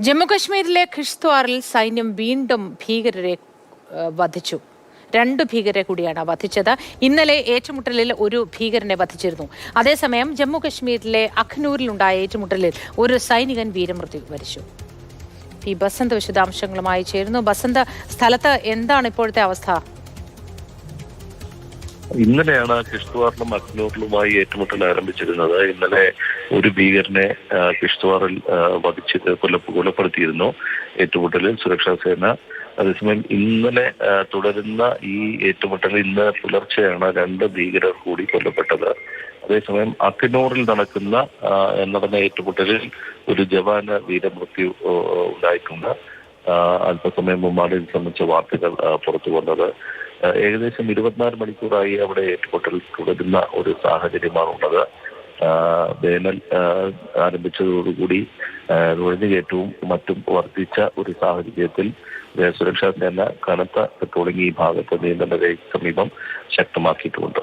ജമ്മുകശ്മീരിലെ ഖിഷ്ത്വാറിൽ സൈന്യം വീണ്ടും ഭീകരരെ വധിച്ചു. രണ്ട് ഭീകരരെ കൂടിയാണ് വധിച്ചത്. ഇന്നലെ ഏറ്റുമുട്ടലിൽ ഒരു ഭീകരനെ വധിച്ചിരുന്നു. അതേസമയം ജമ്മു കശ്മീരിലെ അഖ്നൂരിലുണ്ടായ ഏറ്റുമുട്ടലിൽ ഒരു സൈനികൻ വീരമൃത്യു വരിച്ചു. പി ബസന്ത് വിശദാംശങ്ങളുമായി ചേരുന്നു. ബസന്ത് സ്ഥലത്ത് എന്താണ് ഇപ്പോഴത്തെ അവസ്ഥ? ഇന്നലെയാണ് കിഷ്ത്വാറിലും അഖ്നൂറിലുമായി ഏറ്റുമുട്ടൽ ആരംഭിച്ചിരുന്നത്. ഇന്നലെ ഒരു ഭീകരനെ കിഷ്ത്വാറിൽ വധിച്ച് കൊലപ്പെടുത്തിയിരുന്നു ഏറ്റുമുട്ടലിൽ സുരക്ഷാ സേന. അതേസമയം ഇന്നലെ തുടരുന്ന ഈ ഏറ്റുമുട്ടൽ ഇന്ന് പുലർച്ചെയാണ് രണ്ട് ഭീകരർ കൂടി കൊല്ലപ്പെട്ടത്. അതേസമയം അഖ്നൂറിൽ നടക്കുന്ന നടന്ന ഏറ്റുമുട്ടലിൽ ഒരു ജവാന് വീരമൃത്യു ഉണ്ടായിട്ടുണ്ട്. അല്പസമയം മുമ്പാണ് ഇത് സംബന്ധിച്ച വാർത്തകൾ പുറത്തു വന്നത് ഏകദേശം ഇരുപത്തിനാല് മണിക്കൂറായി അവിടെ ഏറ്റുമുട്ടൽ തുടരുന്ന ഒരു സാഹചര്യമാണ് ഉള്ളത്. വേനൽ ആരംഭിച്ചതോടുകൂടി നുഴഞ്ഞുകയറ്റവും മറ്റും വർദ്ധിച്ച ഒരു സാഹചര്യത്തിൽ സുരക്ഷാ സേന കനത്ത പെട്രോളിംഗ് ഈ ഭാഗത്ത് നിയന്ത്രണ സമീപം ശക്തമാക്കിയിട്ടുമുണ്ട്